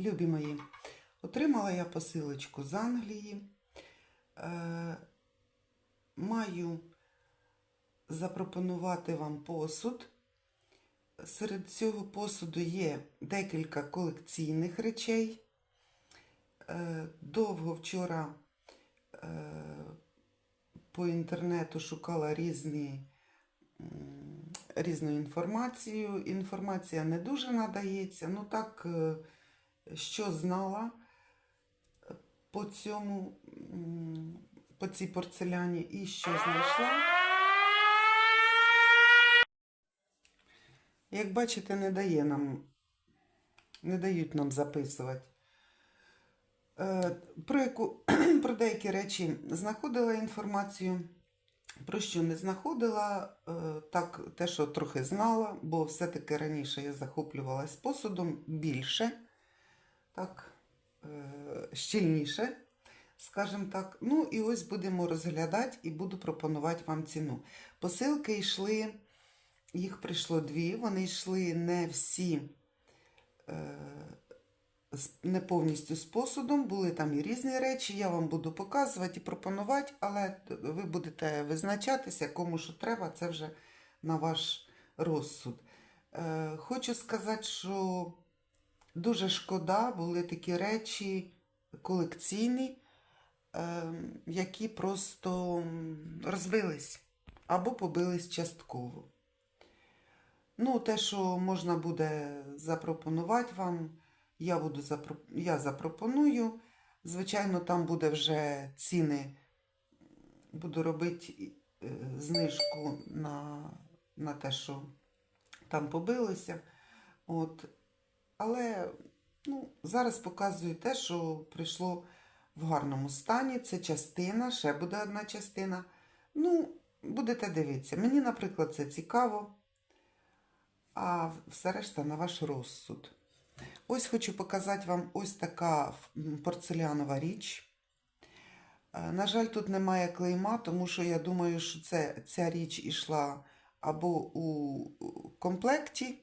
Любі мої, отримала я посилочку з Англії. Е, маю запропонувати вам посуд. Серед цього посуду є декілька колекційних речей. Е, довго вчора е, по інтернету шукала різні, різну інформацію. Інформація не дуже надається. Ну так, е, що знала по цьому, по цій порцеляні і що знайшла. Як бачите, не дає нам, не дають нам записувати. Е, Про, яку, про деякі речі знаходила інформацію, про що не знаходила, е, так те, що трохи знала, бо все-таки раніше я захоплювалась посудом більше, так, е, щільніше, скажімо так. Ну і ось будемо розглядати і буду пропонувати вам ціну. Посилки йшли, їх прийшло дві, вони йшли не всі. Е, не повністю з посудом, були там і різні речі, я вам буду показувати і пропонувати, але ви будете визначатися, кому що треба, це вже на ваш розсуд. Е, хочу сказати, що дуже шкода, були такі речі колекційні, е, які просто розбились або побились частково. Ну, те, що можна буде запропонувати вам, я, буду запро... я запропоную. Звичайно, там буде вже ціни. Буду робити е, знижку на, на те, що там побилося. От. Але ну, зараз показую те, що прийшло в гарному стані. Це частина, ще буде одна частина. Ну, будете дивитися. Мені, наприклад, це цікаво, а все решта на ваш розсуд. Ось хочу показати вам ось така порцелянова річ. Е, На жаль, тут немає клейма, тому що я думаю, що це, ця річ ішла або у комплекті,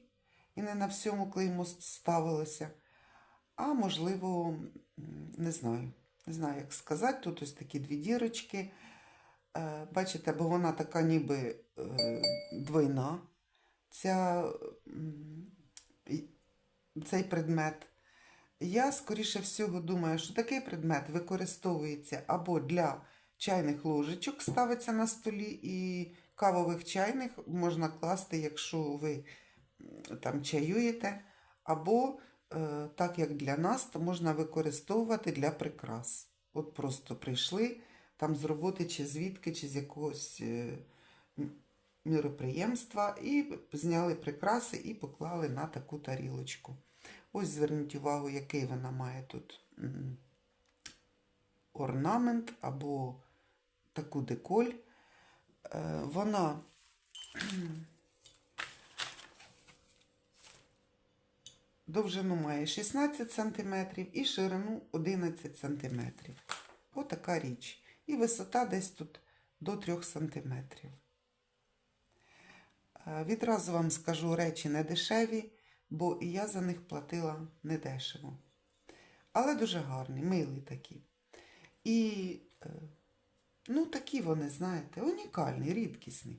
і не на всьому клеймо ставилося, а можливо, не знаю. Не знаю, як сказати. Тут ось такі дві дірочки. Е, Бачите, бо вона така ніби е, двойна. Ця, цей предмет. Я, скоріше всього, думаю, що такий предмет використовується або для чайних ложечок, ставиться на столі, і кавових чайних можна класти, якщо ви там чаюєте, або е, так як для нас, то можна використовувати для прикрас. От просто прийшли там з роботи, чи звідки, чи з якогось е, міроприємства, і зняли прикраси і поклали на таку тарілочку. Ось зверніть увагу, який вона має тут орнамент або таку деколь. Е, Вона довжину має 16 см і ширину 11 см. Отака річ. І висота десь тут до 3 см. Е, Відразу вам скажу речі не дешеві, бо і я за них платила недешево. Але дуже гарні, милі такі. І, е, ну, такі вони, знаєте, унікальні, рідкісні.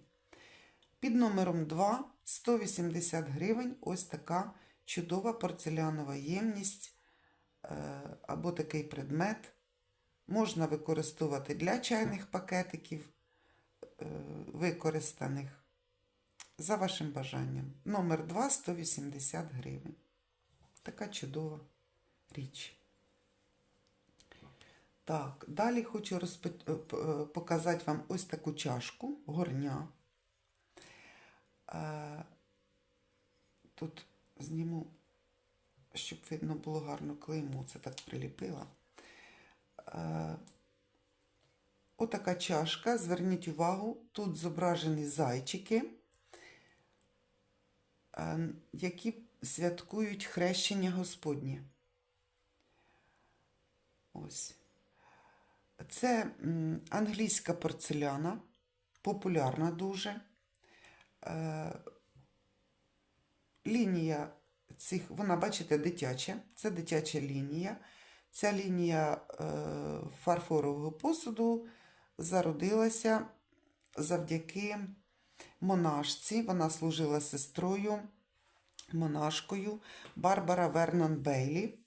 Під номером 2 180 гривень ось така чудова порцелянова ємність е, або такий предмет. Можна використовувати для чайних пакетиків, е, використаних за вашим бажанням. Номер 2 180 гривень. Така чудова річ. Так, далі хочу розпо- е, показати вам ось таку чашку, горня. Тут зніму, щоб видно було гарно клеймо, це так приліпила. Е, Отака чашка, зверніть увагу, тут зображені зайчики, е, які святкують хрещення Господнє. Ось. Це англійська порцеляна, популярна дуже. Лінія цих, вона, бачите, дитяча, це дитяча лінія. Ця лінія е, фарфорового посуду зародилася завдяки монашці. Вона служила сестрою, монашкою Барбара Вернон Бейлі.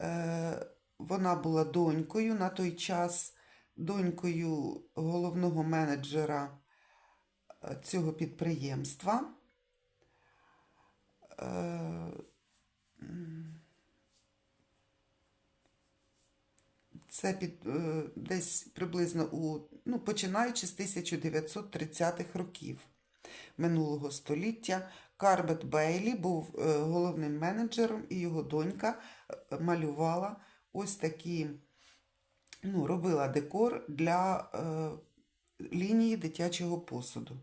Е, вона була донькою на той час, донькою головного менеджера е, цього підприємства. Е, Це під, е, десь приблизно у, ну, починаючи з 1930-х років минулого століття. Карбет Бейлі був е, головним менеджером, і його донька малювала ось такі, ну, робила декор для е, лінії дитячого посуду.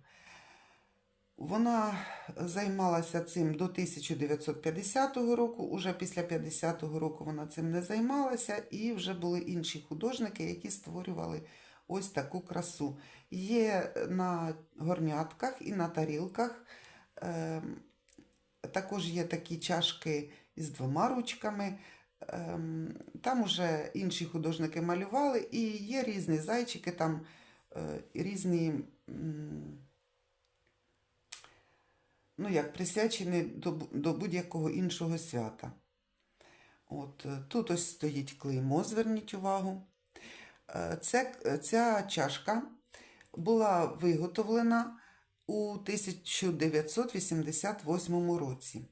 Вона займалася цим до 1950 року. Уже після 50-го року вона цим не займалася, і вже були інші художники, які створювали ось таку красу. Є на горнятках і на тарілках. ем, Також є такі чашки із двома ручками. Ем, Там уже інші художники малювали, і є різні зайчики, там е, різні. Ну, як присвячені до, до будь-якого іншого свята. От, е, тут ось стоїть клеймо, зверніть увагу. Е, Це, ця чашка була виготовлена у 1988 році.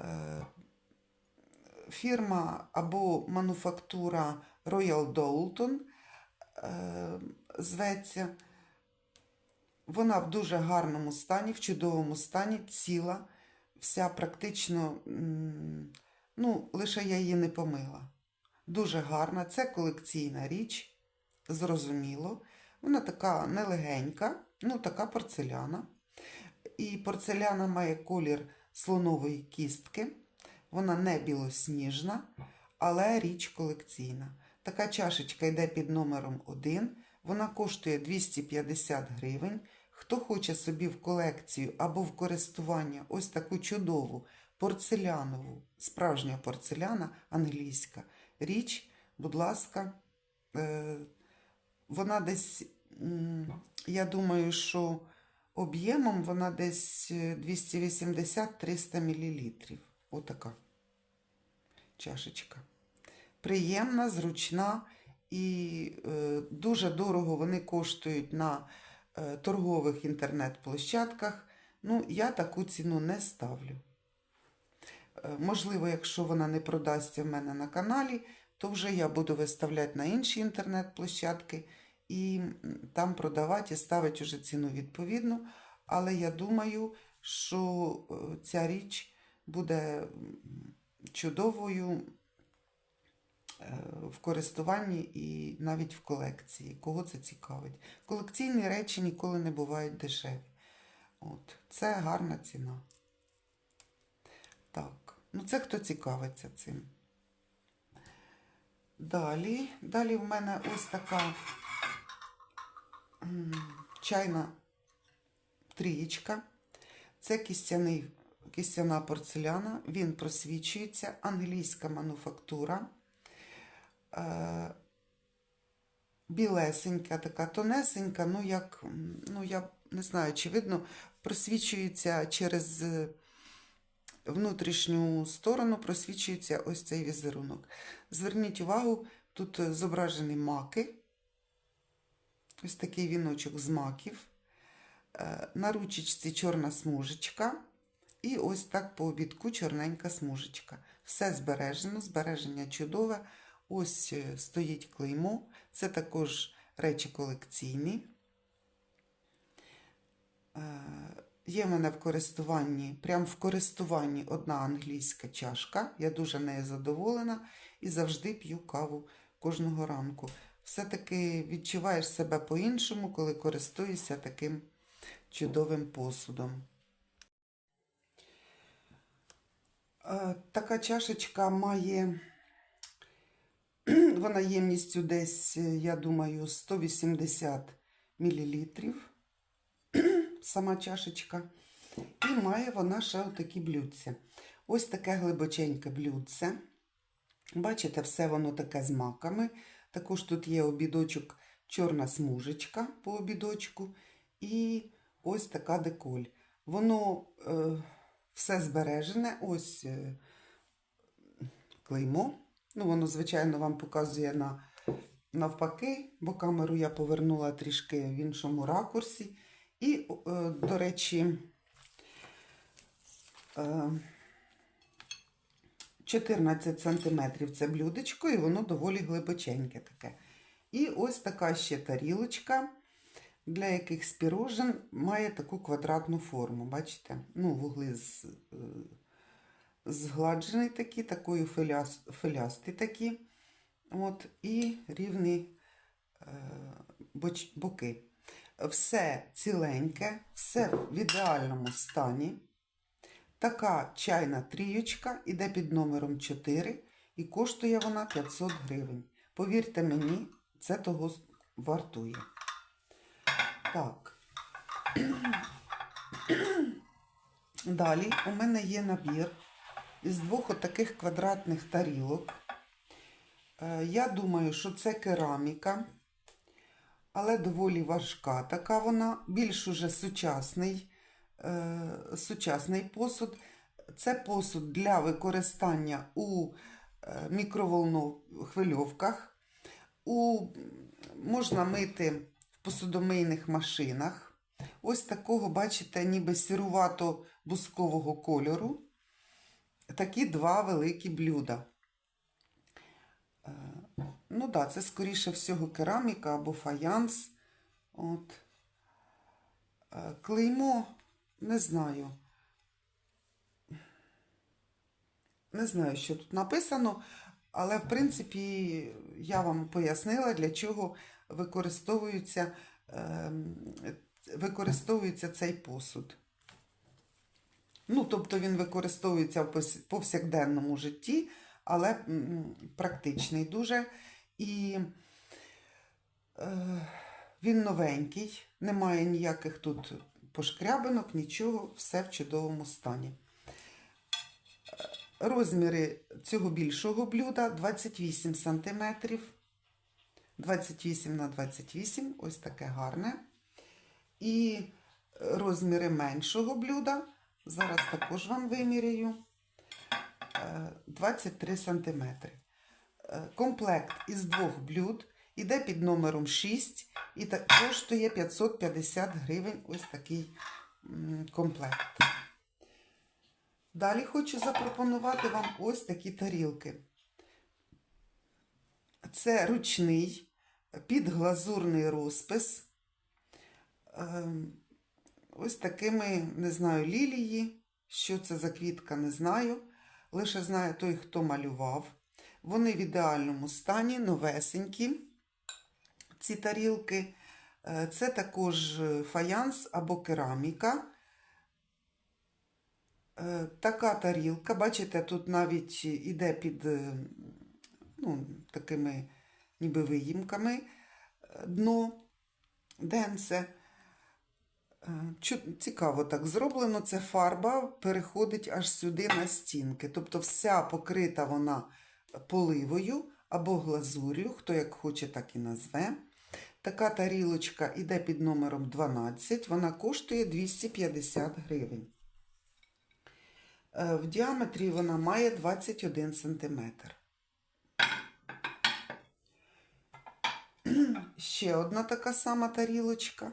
Е, Фірма або мануфактура Royal Doulton е, зветься. Вона в дуже гарному стані, в чудовому стані, ціла, вся практично, ну, лише я її не помила. Дуже гарна, це колекційна річ, зрозуміло. Вона така нелегенька, ну, така порцеляна. І порцеляна має колір слонової кістки. Вона не білосніжна, але річ колекційна. Така чашечка йде під номером 1. Вона коштує 250 гривень. Хто хоче собі в колекцію або в користування ось таку чудову порцелянову, справжня порцеляна англійська річ, будь ласка, е, вона десь, я думаю, що об'ємом вона десь е, 280-300 мл. Отака чашечка. Приємна, зручна і е, дуже дорого вони коштують на е, торгових інтернет-площадках. Ну, я таку ціну не ставлю. Е, можливо, якщо вона не продасться в мене на каналі, то вже я буду виставляти на інші інтернет-площадки і там продавати і ставити вже ціну відповідну. Але я думаю, що е, ця річ буде чудовою е, в користуванні і навіть в колекції. Кого це цікавить? Колекційні речі ніколи не бувають дешеві. От, це гарна ціна. Так, ну це хто цікавиться цим. Далі, далі в мене ось така чайна трієчка. Це кістяний, кістяна порцеляна. Він просвічується. Англійська мануфактура. Е, білесенька, така тонесенька, ну як, ну я не знаю, чи видно, просвічується через е, внутрішню сторону, просвічується ось цей візерунок. Зверніть увагу, тут зображені маки. Ось такий віночок з маків. Е, На ручечці чорна смужечка. І ось так по обідку чорненька смужечка. Все збережено, збереження чудове. Ось е, стоїть клеймо. Це також речі колекційні. Е, Є в мене в користуванні, прям в користуванні одна англійська чашка. Я дуже нею задоволена і завжди п'ю каву кожного ранку. Все-таки відчуваєш себе по-іншому, коли користуєшся таким чудовим посудом. Е, Така чашечка має, вона ємністю десь, е, я думаю, 180 мл. Сама чашечка. І має вона ще отакі блюдця. Ось таке глибоченьке блюдце. Бачите, все воно таке з маками. Також тут є обідочок, чорна смужечка по обідочку. І ось така деколь. Воно е, все збережене. Ось е, клеймо. Ну, воно, звичайно, вам показує на, навпаки, бо камеру я повернула трішки в іншому ракурсі. І, е, до речі, е, 14 сантиметрів це блюдечко, і воно доволі глибоченьке таке. І ось така ще тарілочка, для якихось пірожен має таку квадратну форму. Бачите? Ну, вугли з, е, згладжені такі, такою филяс, филясті такі. От, і рівні е, боч, боки. Все ціленьке, все в ідеальному стані. Така чайна трієчка іде під номером 4 і коштує вона 500 гривень. Повірте мені, це того вартує. Так. Далі у мене є набір із двох отаких квадратних тарілок. Е, Я думаю, що це кераміка, але доволі важка. Така вона, більш уже сучасний, е, сучасний посуд. Це посуд для використання у е, мікроволновхвильовках. У, можна мити в посудомийних машинах. Ось такого, бачите, ніби сірувато-бускового кольору. Такі два великі блюда. Е, Ну так, да, це скоріше всього кераміка або фаянс. От. Е, Клеймо, не знаю. Не знаю, що тут написано, але в принципі я вам пояснила, для чого використовується, ем, використовується цей посуд. Ну, тобто він використовується в повсякденному житті, але практичний дуже. І е, він новенький, немає ніяких тут пошкрябинок, нічого, все в чудовому стані. Розміри цього більшого блюда 28 см. 28 на 28, ось таке гарне. І розміри меншого блюда, зараз також вам виміряю, е, 23 см. Комплект із двох блюд іде під номером 6 і коштує 550 гривень ось такий комплект. Далі хочу запропонувати вам ось такі тарілки. Це ручний підглазурний розпис. Ось такими, не знаю, лілії. Що це за квітка, не знаю. Лише знає той, хто малював. Вони в ідеальному стані, новесенькі. Ці тарілки. Е, Це також фаянс або кераміка. Е, Така тарілка, бачите, тут навіть іде під е, ну, такими ніби виїмками е, дно денце. Е, Цікаво так зроблено. Це фарба переходить аж сюди на стінки. Тобто вся покрита вона поливою або глазур'ю, хто як хоче, так і назве. Така тарілочка іде під номером 12, вона коштує 250 гривень. Е, В діаметрі вона має 21 см. Ще одна така сама тарілочка.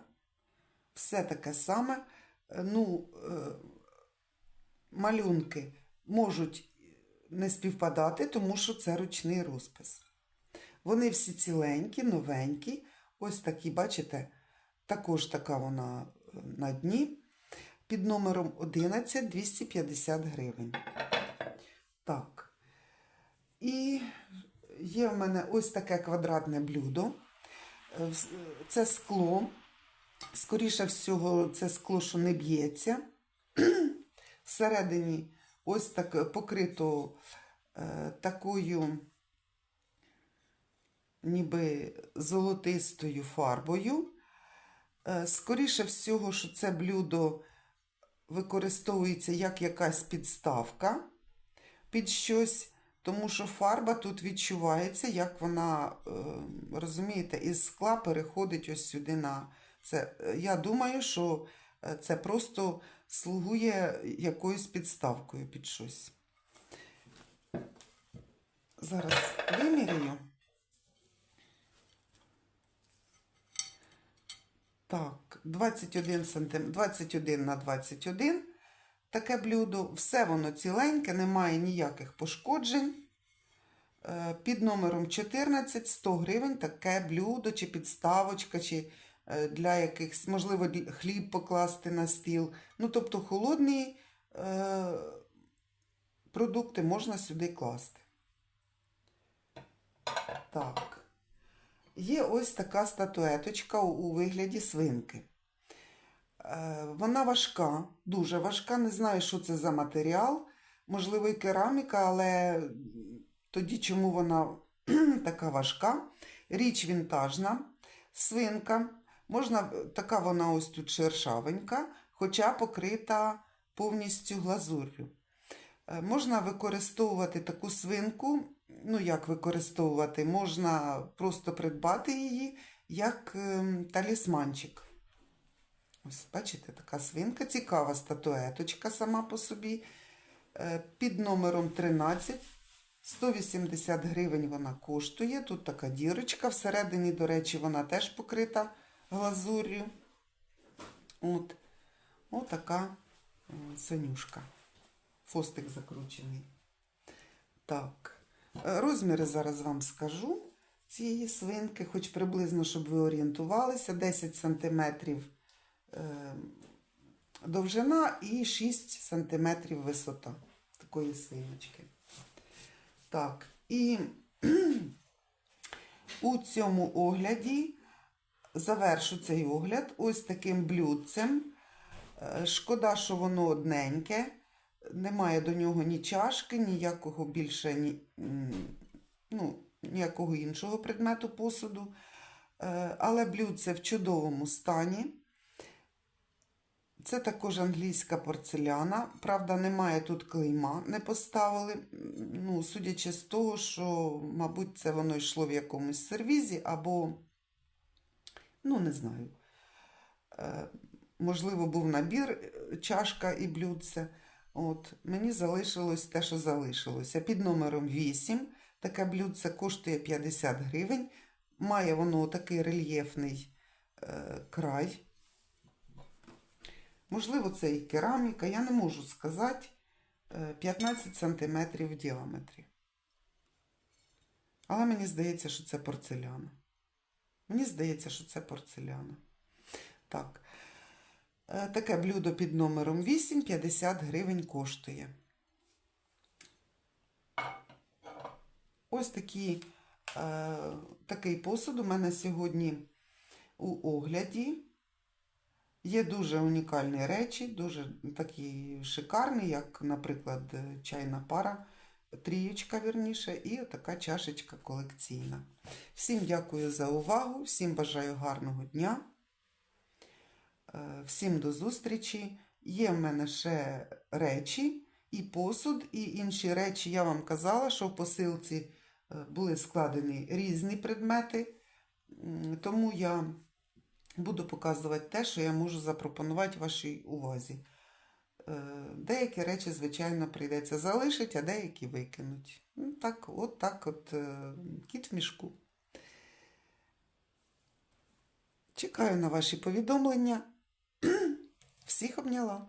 Все таке саме. Е, Ну, е, малюнки можуть не співпадати, тому що це ручний розпис. Вони всі ціленькі, новенькі. Ось такі, бачите, також така вона е, на дні. Під номером 11 250 гривень. Так. І є в мене ось таке квадратне блюдо. Це скло. Скоріше всього, це скло, що не б'ється. Всередині ось так покрито е, такою ніби золотистою фарбою. Е, Скоріше всього, що це блюдо використовується як якась підставка під щось, тому що фарба тут відчувається, як вона, е, розумієте, із скла переходить ось сюди на це. Е, Я думаю, що е, це просто слугує якоюсь підставкою під щось. Зараз виміряю. Так, 21 сантим... 21 на 21. Таке блюдо. Все воно ціленьке, немає ніяких пошкоджень. Е, Під номером 14 100 гривень таке блюдо, чи підставочка, чи для якихось, можливо, хліб покласти на стіл. Ну, тобто холодні е, продукти можна сюди класти. Так. Є ось така статуеточка у- у вигляді свинки. Е, Вона важка, дуже важка. Не знаю, що це за матеріал. Можливо, і кераміка, але тоді чому вона така важка? Річ вінтажна, свинка. Можна, така вона ось тут шершавенька, хоча покрита повністю глазур'ю. Е, Можна використовувати таку свинку. Ну, як використовувати? Можна просто придбати її як ем, талісманчик. Ось, бачите, така свинка, цікава статуеточка сама по собі. Е, Під номером 13. 180 гривень вона коштує. Тут така дірочка. Всередині, до речі, вона теж покрита глазур'ю. От. Отака е, свинюшка. Фостик закручений. Так. Е, Розміри зараз вам скажу цієї свинки, хоч приблизно, щоб ви орієнтувалися. 10 см довжина і 6 см висота такої свиночки. Так, і у цьому огляді завершу цей огляд ось таким блюдцем. Е, Шкода, що воно одненьке. Немає до нього ні чашки, ніякого більше ні, ну, ніякого іншого предмету посуду. Е, Але блюдце в чудовому стані. Це також англійська порцеляна. Правда, немає тут клейма, не поставили. Ну, судячи з того, що, мабуть, це воно йшло в якомусь сервізі, або, ну, не знаю. Е, Можливо, був набір е, чашка і блюдце. От, мені залишилось те, що залишилося. Під номером 8 таке блюдце коштує 50 гривень. Має воно такий рельєфний е, край. Можливо, це і кераміка, я не можу сказати. Е, 15 см в діаметрі. Але мені здається, що це порцеляна. Мені здається, що це порцеляна. Так. Е, Таке блюдо під номером 8 50 гривень коштує. Ось такі, е, такий посуд у мене сьогодні у огляді. Є дуже унікальні речі, дуже такі шикарні, як, наприклад, чайна пара, трієчка, вірніше, і така чашечка колекційна. Всім дякую за увагу, всім бажаю гарного дня. Е, Всім до зустрічі. Є в мене ще речі, і посуд, і інші речі. Я вам казала, що в посилці е, були складені різні предмети, тому я буду показувати те, що я можу запропонувати вашій увазі. Е, Деякі речі, звичайно, прийдеться залишити, а деякі викинуть. Ну, так, от так от е, кіт в мішку. Чекаю на ваші повідомлення. Всіх обняла.